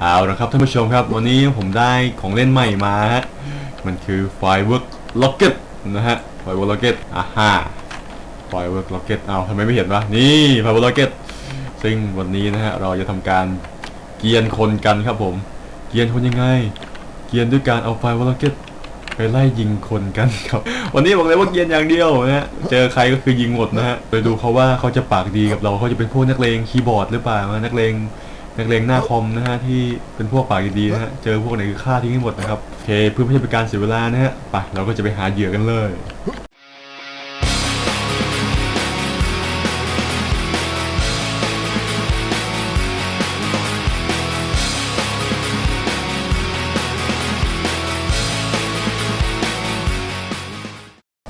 เอาละครับท่านผู้ชมครับ วันนี้ผมได้ของเล่นใหม่มาฮะมันคือ Firework Rocket นะฮะ Firework Rocket อ่าฮะ Firework Rocket เอาทำไมไม่เห็นวะนี่ Firework Rocket ซึ่งวันนี้นะฮะเราจะทำการเกียนคนกันครับผม เกียนคนยังไง เกียนด้วยการเอา Firework Rocket ไปไล่ยิงคนกันครับ วันนี้บอกเลยว่าเกียนอย่างเดียวนะฮะเจอใครก็คือยิงหมดนะฮะไปดูเขาว่าเขาจะปากดีกับเราเขาจะเป็นพวกนักเลงคีย์บอร์ดหรือเปล่านักเลง นักเลงหน้าคอมนะฮะที่เป็นพวกปากดีๆนะฮะเจอพวกไหนคือฆ่าทิ้งให้หมดนะครับโอเคเพื่อไม่ให้เป็นการเสียเวลานะฮะไปเราก็จะไปหาเหยื่อกันเลย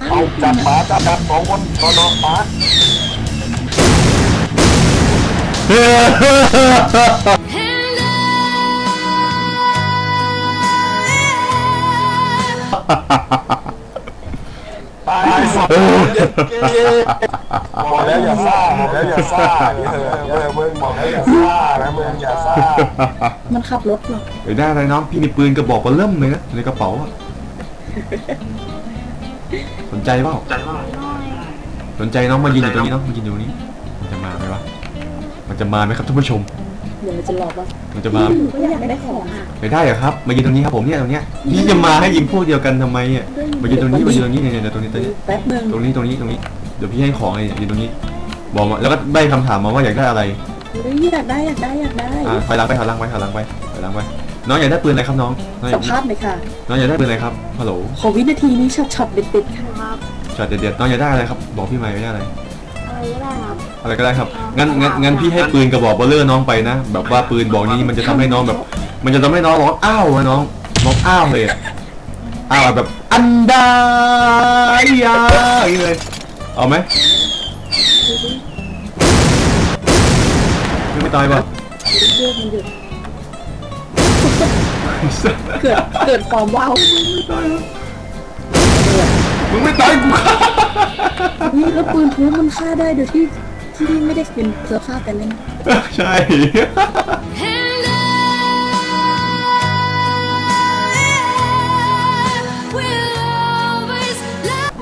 เอาจับหมาจับจับสองคนนอนนอนหมา ตายสองคนเย็ดเก้บอกแล้วอย่าซ่าบอกแล้วอย่าซ่าเออเออมึงบอกแล้วอย่าซ่านะมึงอย่าซ่ามันขับรถหรอเฮ้ยได้อะไรน้องพี่มีปืนกระบอกเบอลเริ่มเลยนะในกระเป๋าอะสนใจเปล่าสนใจน้องมายืนอยู่ตรงนี้เนาะมายืนอยู่ตรงนี้ จะมาไหมครับท่านผู้ชมเดี๋ยวมันจะหลอกว่ามันจะมาหนูก็อยากได้ของอะไม่ได้เหรอครับ มายืนตรงนี้ครับผมเนี่ยตรงเนี้ยพี่จะมาให้ยิงพวกเดียวกันทำไมอะมายืนตรงนี้มายืนตรงนี้เนี่ยเนี่ยตรงนี้ตรงนี้ แป๊บนึงตรงนี้ตรงนี้ตรงนี้เดี๋ยวพี่ให้ของเลยยืนตรงนี้ บอกมาแล้วก็ได้คำถามมาว่าอยากได้อะไรเฮ้ยอยากได้อยากได้อยากได้อ่าถอยหลังไปถอยหลังไปถอยหลังไปถอยหลังไปน้องอยากได้ปืนอะไรครับน้องน้องอสัยามกภาษณ์หน่อยค่ะ น้องอยากได้ปืนอะไรครับฮัลโหลขอวินาทีนี้ช็อตช็อตเด็ดเด็ดๆค่ะช็อตเด็ดๆน้องอยากได้อะไรครับ บอกพี่ใหม่ไม่ได้อะไร อะไรก็ได้ครับ อะไรก็ได้ครับ งั้นงั้นงั้นพี่ให้ปืนกระบอกเบลเลอร์น้องไปนะ แบบว่าปืนบอกนี้มันจะทำให้น้องแบบ มันจะทำให้น้องร้องอ้าวอะน้องน้องอ้าวเลยอะอ้าวแบบอันดายาอย่างนี้เลย เอาไหมไม่ตายป่ะ เลือดมันหยุดเกิดเกิดความว้าวมึงไม่ตายกูฆ่า นี่แล้วปืนพลุมันฆ่าได้โดยที่ ที่ไม่ได้เป็นเสื้อผ้ากันเล่นใช่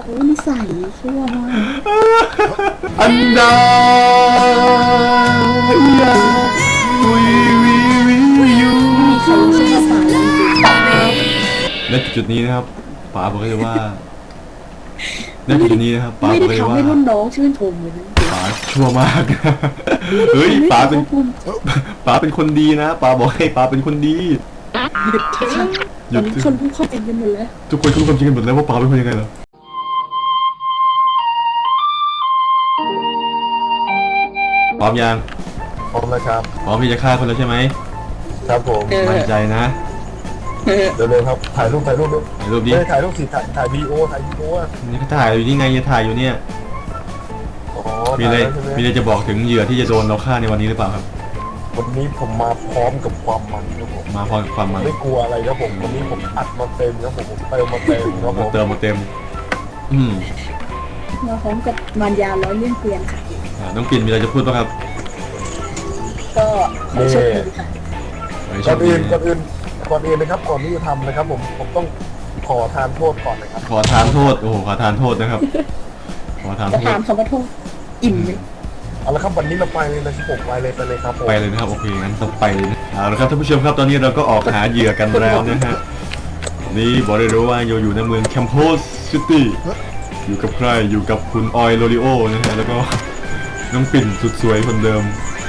โอ้ยนิสัยชั่วมาก อันดายาวิวิวิวิวมีใครรู้ชื่อภาษาเลยจริงณจุดนี้นะครับป๋าบอกเลยว่าณจุดนี้นะครับป๋าไม่บอกได้เลยทำว่า ให้รุ่นน้องชื่นชมเลยนะป๋า ชั่วมาก เฮ้ยป๋าเป็นภูมิป๋าเป็นคนดีนะป๋าบอกให้ป๋าเป็นคนดีหยุดเถอะค่ะหตยุอดนนี้คนรู้เข้าใจกันหมดแล้วทุกคนรู้ความจริงกันหมดแล้วว่าป๋าเป็นคนยังไงเหรอพร้อมยังผมนะครับพร้อมที่จะฆ่าคนแล้วใช่ไหมครับผมเออมั่นใจนะเออเร็วๆครับถ่ายรูปถ่ายรูปด้วยถ่ายรูปดิไม่ได้ถ่ายรูปสิถ่ายถ่ายวีดีโอถ่ายวีดีโออะนี่ก็ถ่ายอยู่นี่ไงจะถ่ายอยู่เนี่ยอ๋อ มีอะไรถ่ายแล้วใช่ไหมมีอะไรจะบอกถึงเหยื่อที่จะโดนเราฆ่าในวันนี้หรือเปล่าครับ วันนี้ผมมาพร้อมกับความมันครับผมมาพร้อมกับความมันไม่กลัวอะไรครับผมวันนี้ผมอัดมาเต็มครับผมผมเติมมาเต็มครับผมามเติมมาเต็ม อืมมาพร้อมกับมารยาร้อยเลี่ยงเกวียนค่ะ อ่าน้องปิ่นมีอะไรจะพูดป่ะครับก็ขอโชคดีค่ะ ไว้โชก่อนคดีอื่นก่อนอื่นก่อนอื่นนะครับก่อนที่จะทำนะครับ ผมผมต้องขอทานโทษก่อนนะครับขอทานโทษ โอ้โหขอทานโทษนะครับ ขอทานจะโทษ ถามคำว่าโทษ อิ่มเลยเอาละครับวันนี้เราไปเลยนะครับผมไปเลยไปเลยครับผมไปเลยนะครับโอเคงั้นต้องไปเลยนะเอาละครับท่านผู้ชมครับตอนนี้เราก็ออกหาเหยื่อกันแล้วนะฮะนี่บอกได้รู้ว่าโยอยู่ในเมืองแคมโพสซิตี้อยู่กับใครอยู่กับคุณออยโรลิโอนะฮะแล้วก็น้องปิ่นสุดสวยคนเดิม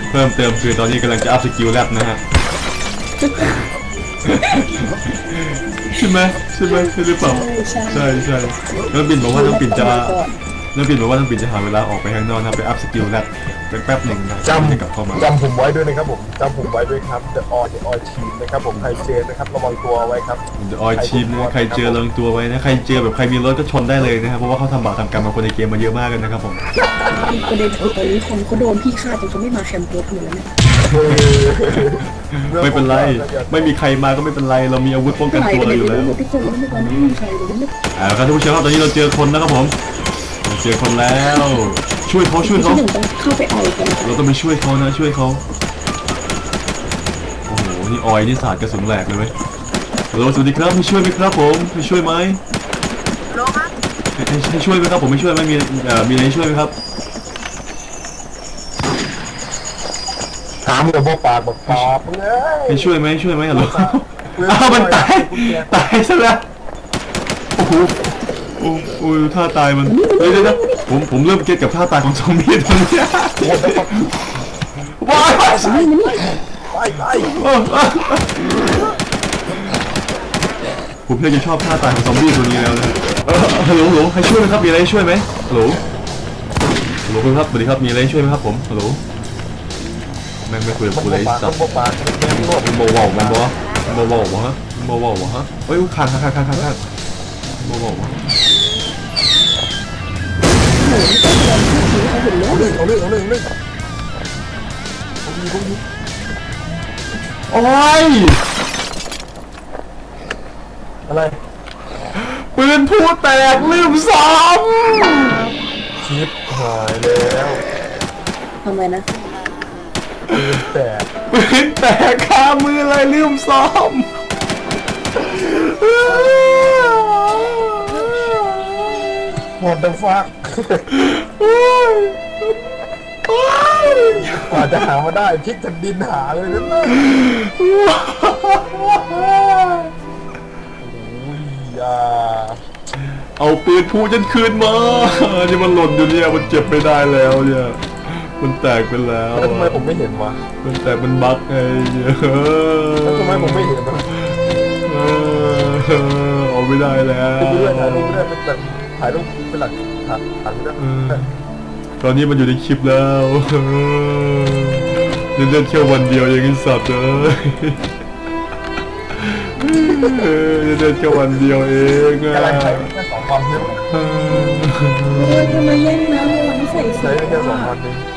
เพิ่มเติมคือตอนนี้กำลังจะอัพสกิลแลบนะฮะใช่ไหมใช่ไหมใช่หรือเปล่าใช่ใช่ใช่ใช่น้องปิ่นบอกว่าน้องปิ่นจะ นน้องปิ่นบอกว่าน้องปิ่นจะหาเวลาออกไปข้างนอกนะไปอัพสกิลแลบเป็นแป๊บหนึ่งนะจจะกลับเข้ามาำจำผมไว้ด้วยนะครับผมจำผมไว้ด้วยครับ The All The All Team นะครับผมใครเจอนะครับระวังตัวไว้ครับเดี๋ยวออยชิมนะใครเจอลงตัวไว้นะใครเจอแบบใครมีรถก็ชนได้เลยนะครับเพราะว่าเขาทำบาปทำกรรมกับคนในเกมมาเยอะมากเลยนะครับผมประเด็นคือตอนนี้คนเขาโดนพี่ฆ่าจนเขาไม่มาแคมป์โพสหมดแล้วเนี่ยไม่เป็นไร ไม่มีใครมาก็ไม่เป็นไร เรามีอาวุธป้องกันใครตัวก็เราไม่อยู่รู้แล้วหมดทุกคนแล้วไม่ตอนนี้ไม่มีใครเลยเนี่ยเอาละครับท่านผู้ชมครับตอนนี้เราเจอคนแล้วครับผม เราเจอคนแล้ว ช่วยเขาช่วยเขาที่หนึ่งต้องเข้าไปเอากันเราต้องไปช่วยเขานะช่วยเขาโอ้โหนี่ออยนี่สาดกระสุนแหลกเลยเว้ยฮัลโหลสวัสดีครับให้ช่วยไหมครับผมให้ช่วยไหมให้ให้ให้ช่วยไหมครับผมไม่ช่วยไหมมีเอ่อมีอะไรให้ช่วยไหมครับถามกับพวกปากบอกปากมึงเอ้ย ให้ช่วยไหมให้ช่วยไหมฮัลโหลอ้าวมันตายตายซะแล้วโอ้โหโอ้โอ้ท่าตายมันเดี๋ยเดี๋ยวเดี๋ยวผมผมเริ่มเก็ตกับท่าตายของซอมบี้ตอนนี้ว้ายไปไปผมเพิ่งจะชอบท่าตายของซอมบี้ตัวนี้แล้วนะเออฮัลโหลฮัลโหลให้ช่วยไหมครับมีอะไรให้ช่วยไหมฮัลโหลฮัลโหลครับสวัสดีครับมีอะไรให้ช่วยไหมครับผมฮัลโหลแม่งไม่คุยกับกูเลยสัตว์บมันไม่รู้มันโมวาวมันบอมันโมวาวะฮะมันโมวาวะฮะเฮ้ยข้างข้างข้างข้างข้างข้างโมวาว วเอาเรื่องเอาเรื่องเอาเรื่องเอาเรื่องผมมีผมมีโอ้ยอะไรปืนพูดแตกลืมซ้ชิปหายแล้วทำไมนะปืนแตกำปืนแตกคามือเลยลืมซ้อม หมดเดฟักโอ้ยโอ้ยกว่าจะหามาได้พลิกแผ่นดินหาเลยนั่นนะอุ้ยอ่าเอาปืนพูฉันคืนมาที่มันหล่นอยู่เนี่ยมันเจ็บไม่ได้แล้วเนี่ยมันแตกไปแล้วแล้วทำไมผมไม่เห็นวะมันแตกมันบั๊กไงเนี่ยแล้วทำไมผมไม่เห็นวะเออเอาไม่ได้แล้วถ่ายรูปด้วยถ่ายรูปด้วยเป็นแบบ ถ่ายรูปเป็นหลักฐานถ่ายรูปด้วยตอนนี้มันอยู่ในคลิปแล้วเล่นเล่นแค่วันเดียวยังไงสัตว์เลยเออเล่นแค่วันเดียวเองอะกำลังใช้แค่สองวันใช่ไหมเออโอ้ยทำไมแย่งน้ำวันใส่ใช้เสื้อแค่สองวันเอง